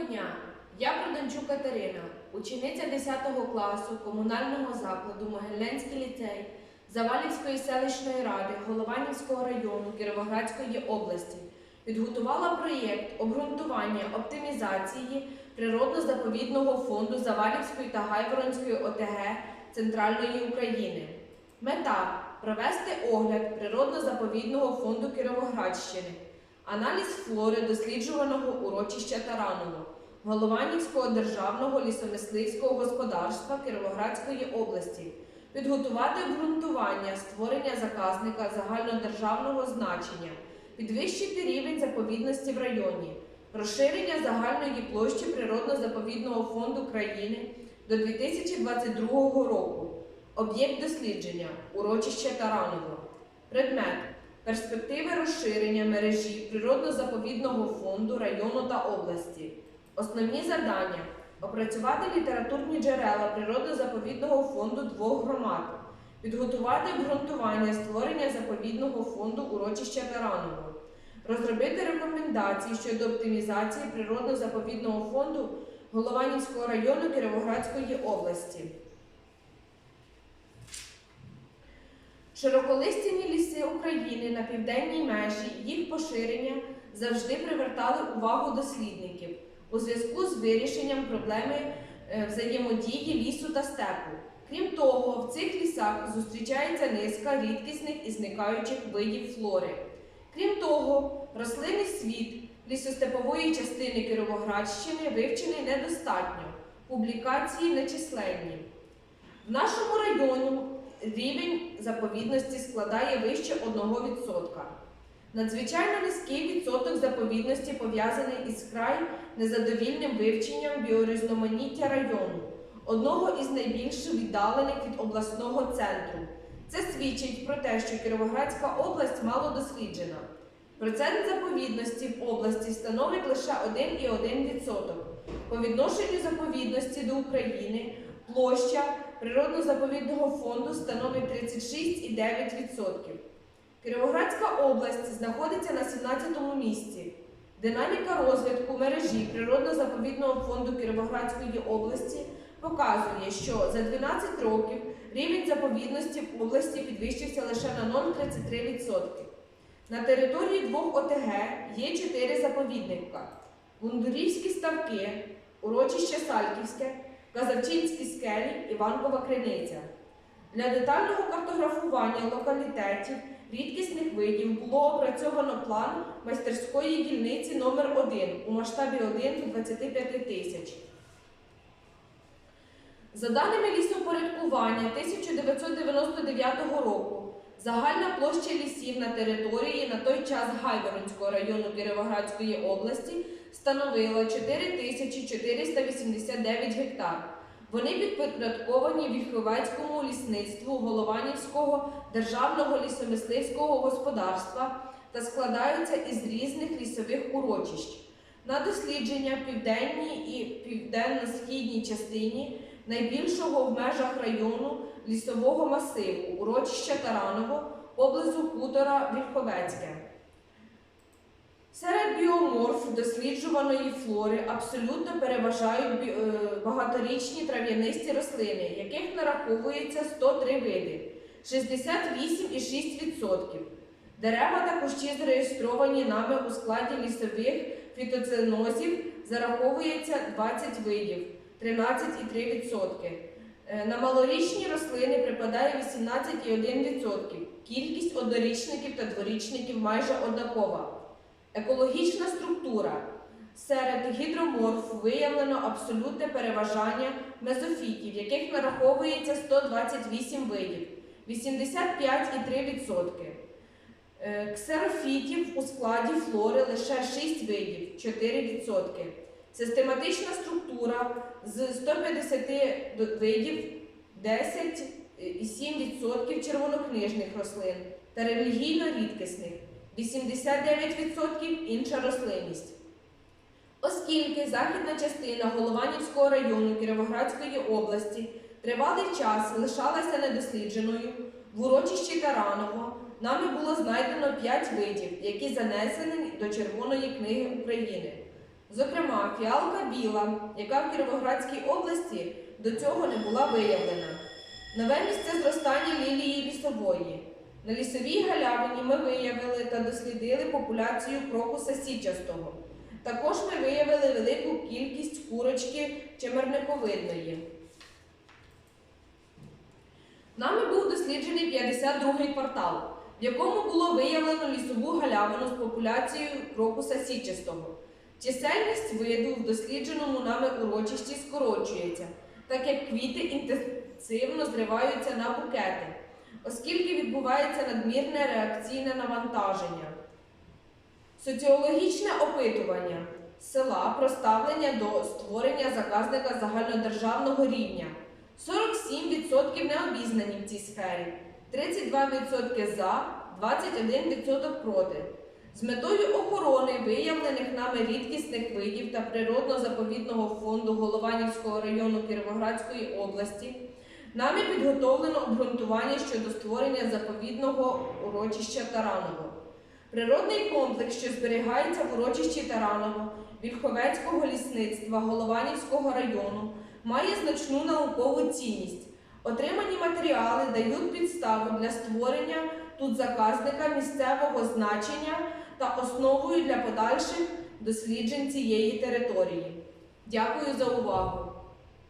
Доброго дня! Я Проданчук Катерина, учениця 10 класу комунального закладу Могилянський ліцей Завалівської селищної ради Голованівського району Кіровоградської області. Підготувала проєкт обґрунтування оптимізації природно-заповідного фонду Завалівської та Гайворонської ОТГ Центральної України. Мета провести огляд природно-заповідного фонду Кіровоградщини, аналіз флори досліджуваного урочища Тараново, Голованівського державного лісомисливського господарства Кіровоградської області, підготувати обґрунтування створення заказника загальнодержавного значення, підвищити рівень заповідності в районі, розширення загальної площі природно-заповідного фонду країни до 2022 року. Об'єкт дослідження урочище Тараново. Предмет перспективи розширення мережі природно-заповідного фонду району та області. Основні завдання опрацювати літературні джерела природно-заповідного фонду двох громад, підготувати обґрунтування створення заповідного фонду урочища Тараново, розробити рекомендації щодо оптимізації природно-заповідного фонду Голованівського району Кіровоградської області. Широколистяні ліси України на південній межі їх поширення завжди привертали увагу дослідників у зв'язку з вирішенням проблеми е, взаємодії лісу та степу. Крім того, в цих лісах зустрічається низка рідкісних і зникаючих видів флори. Крім того, рослинний світ лісостепової частини Кіровоградщини вивчений недостатньо, публікації нечисленні. В нашому районі рівень заповідності складає вище 1%. Надзвичайно низький відсоток заповідності пов'язаний із край незадовільним вивченням біорізноманіття району, одного із найбільш віддалених від обласного центру. Це свідчить про те, що Кіровоградська область мало досліджена. Процент заповідності в області становить лише 1,1%. По відношенню заповідності до України площа природно-заповідного фонду становить 36,9%. Кіровоградська область знаходиться на 17-му місці. Динаміка розвитку мережі природно-заповідного фонду Кіровоградської області показує, що за 12 років рівень заповідності в області підвищився лише на 0,33%. На території двох ОТГ є чотири заповідника: Гундурівські ставки, урочище Сальківське, Казавчинські скелі, Іванкова криниця. Для детального картографування локалітетів рідкісних видів було опрацьовано план майстерської дільниці номер 1 у масштабі 1 до 25 тисяч. За даними лісопорядкування 1999 року, загальна площа лісів на території на той час Гайворонського району Кіровоградської області становила 4489 гектар. Вони підпорядковані Вільховецькому лісництву Голованівського державного лісомисливського господарства та складаються із різних лісових урочищ. На дослідження в південній і південно-східній частині найбільшого в межах району лісового масиву урочища Тараново поблизу хутора Вільховецьке. Серед досліджуваної флори абсолютно переважають е, багаторічні трав'янисті рослини, яких нараховується 103 види 68,6%. Дерева та кущі зареєстровані нами у складі лісових фітоценозів зараховується 20 видів 13,3%. Е, На малорічні рослини припадає 18,1%. Кількість однорічників та дворічників майже однакова. Екологічна структура. Серед гідроморф виявлено абсолютне переважання мезофітів, яких нараховується 128 видів 85,3%. Е, Ксерофітів у складі флори лише 6 видів 4%. Систематична структура з 150 видів 10,7% червонокнижних рослин та релігійно рідкісних 89% інша рослинність. Оскільки західна частина Голованівського району Кіровоградської області тривалий час лишалася недослідженою, в урочищі Тараново нами було знайдено 5 видів, які занесені до Червоної книги України. Зокрема, фіалка біла, яка в Кіровоградській області до цього не була виявлена. Нове місце зростання лілії лісової. На лісовій галявині ми виявили та дослідили популяцію крокуса січастого. Також ми виявили велику кількість курочки чемерниковидної. Нами був досліджений 52-й квартал, в якому було виявлено лісову галявину з популяцією крокуса січастого. Чисельність виду в дослідженому нами урочищі скорочується, так як квіти інтенсивно зриваються на букети, оскільки відбувається надмірне реакційне навантаження. Соціологічне опитування села про ставлення до створення заказника загальнодержавного рівня. 47% не обізнані в цій сфері, 32% за, 21% проти. З метою охорони виявлених нами рідкісних видів та природно-заповідного фонду Голованівського району Кіровоградської області нами підготовлено обґрунтування щодо створення заповідного урочища Тараново. Природний комплекс, що зберігається в урочищі Тараново, Вільховецького лісництва Голованівського району, має значну наукову цінність. Отримані матеріали дають підставу для створення тут заказника місцевого значення та основою для подальших досліджень цієї території. Дякую за увагу!